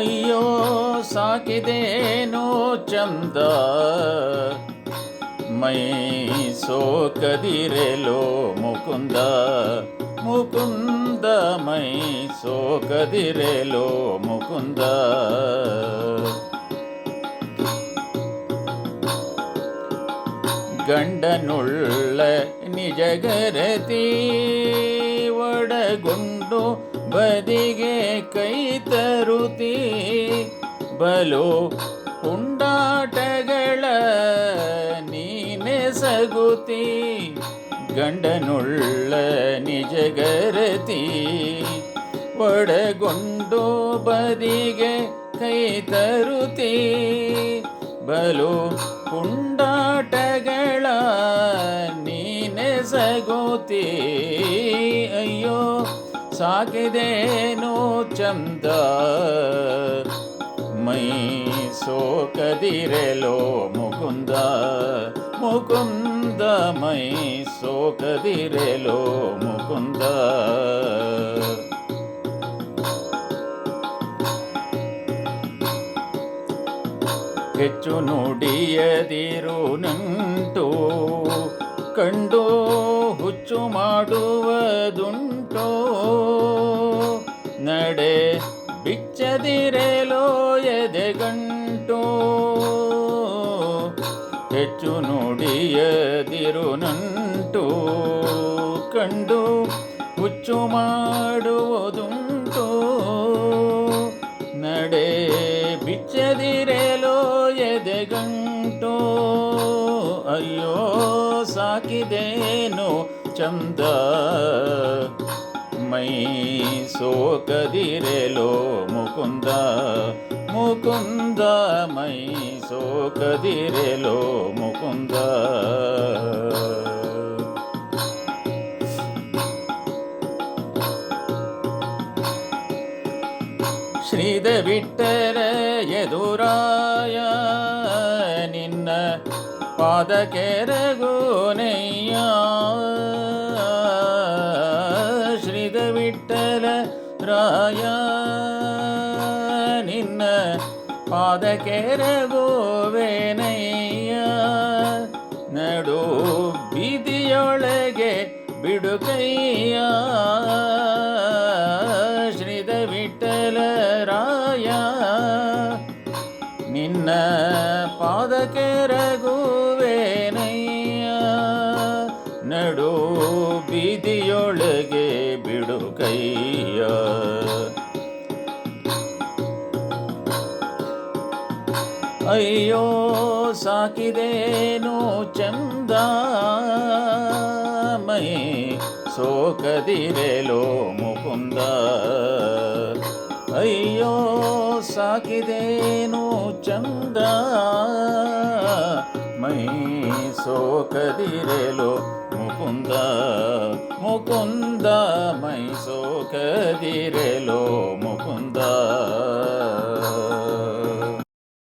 ಅಯ್ಯೋ ಸಾಕಿದೇನೋ ಚಂದ ಮೈ ಸೋಕದಿರೆಲೋ ಮುಕುಂದ ಮುಕುಂದ ಮೈ ಸೋಕದಿರೆಲೋ ಮುಕುಂದ ಗಂಡನುಳ್ಳ ನಿಜಗರತಿ ಒಡಗೊಂಡು ಬದಿಗೆ ಕೈ ತರುತಿ, ಬಲು ಪುಂಡಾಟಗಳ ನೀನೆಸಗುತಿ ಗಂಡನುಳ್ಳ ನಿಜಗರತಿ. ಒಡಗೊಂಡು ಬದಿಗೆ ಕೈ ತರುತಿ, ಬಲು ಪುಂಡಾಟಗಳ ನೀನೆಸಗುತಿ ಅಯ್ಯೋ ಸಾಕಿದೇನೋ ಚಂದ? ಮೈ ಸೋಕದಿರೆಲೋ ಮುಕುಂದ? ಮುಕುಂದ ಮೈ ಸೋಕದಿರೆಲೋ ಮುಕುಂದ? ಹೆಚ್ಚು ನುಡಿಯದಿರು ನಂಟು ಕಂಡು ಹುಚ್ಚು ಮಾಡುವುದುಂಟೋ? ನಡೆ ಬಿಚ್ಚದಿರೆಲೋ ಎದೆಗಂಟು? ಹೆಚ್ಚು ನುಡಿಯದಿರು ನಂಟು? ಕಂಡು ಹುಚ್ಚು ಮಾಡುವುದುಂಟು? ನಡೆ ಬಿಚ್ಚದಿರೆಲೋ ಎದೆಗಂಟು? ಅಯ್ಯೋ, ಸಾಕಿದೇನು ಚಂದ ಮೈ ಸೋಕದಿರೆಲೋ ಮುಕುಂದ ಮುಕುಂದ ಮೈ ಸೋಕದಿರೆಲೋ ಮುಕುಂದ ಶ್ರೀದ ಬಿಟ್ಟರ ಎದುರಾಯ ನಿನ್ನ ಪಾದ ಕೆರಗೋನಯ್ಯ ಶ್ರೀದ ವಿಠಲ ರಾಯ, ನಿನ್ನ ಪಾದ ಕೆರಗೋವೇನಯ್ಯ ನಡು ಬೀದಿಯೊಳಗೆ ಬಿಡುಕಯ್ಯ ಶ್ರೀದ ವಿಠಲ ರಾಯ, ನಿನ್ನ ಪಾದಕ್ಕೆ ರಘುವೇನಯ್ಯ ನಡು ಬೀದಿಯೊಳಗೆ ಅಯ್ಯೋ, ಸಾಕಿದೇನು ಚಂದ ಮೈ ಸೋಕದಿರೇಲೋ ಮುಕುಂದ. ಅಯ್ಯೋ, ಸಾಕಿದೇನು ಚಂದ ಮೈ ಸೋಕದಿರೇಲೋ ಮುಕುಂದ. ಮುಕುಂದ ಮೈ ಸೋಕದಿರೇಲೋ ಮುಕುಂದ.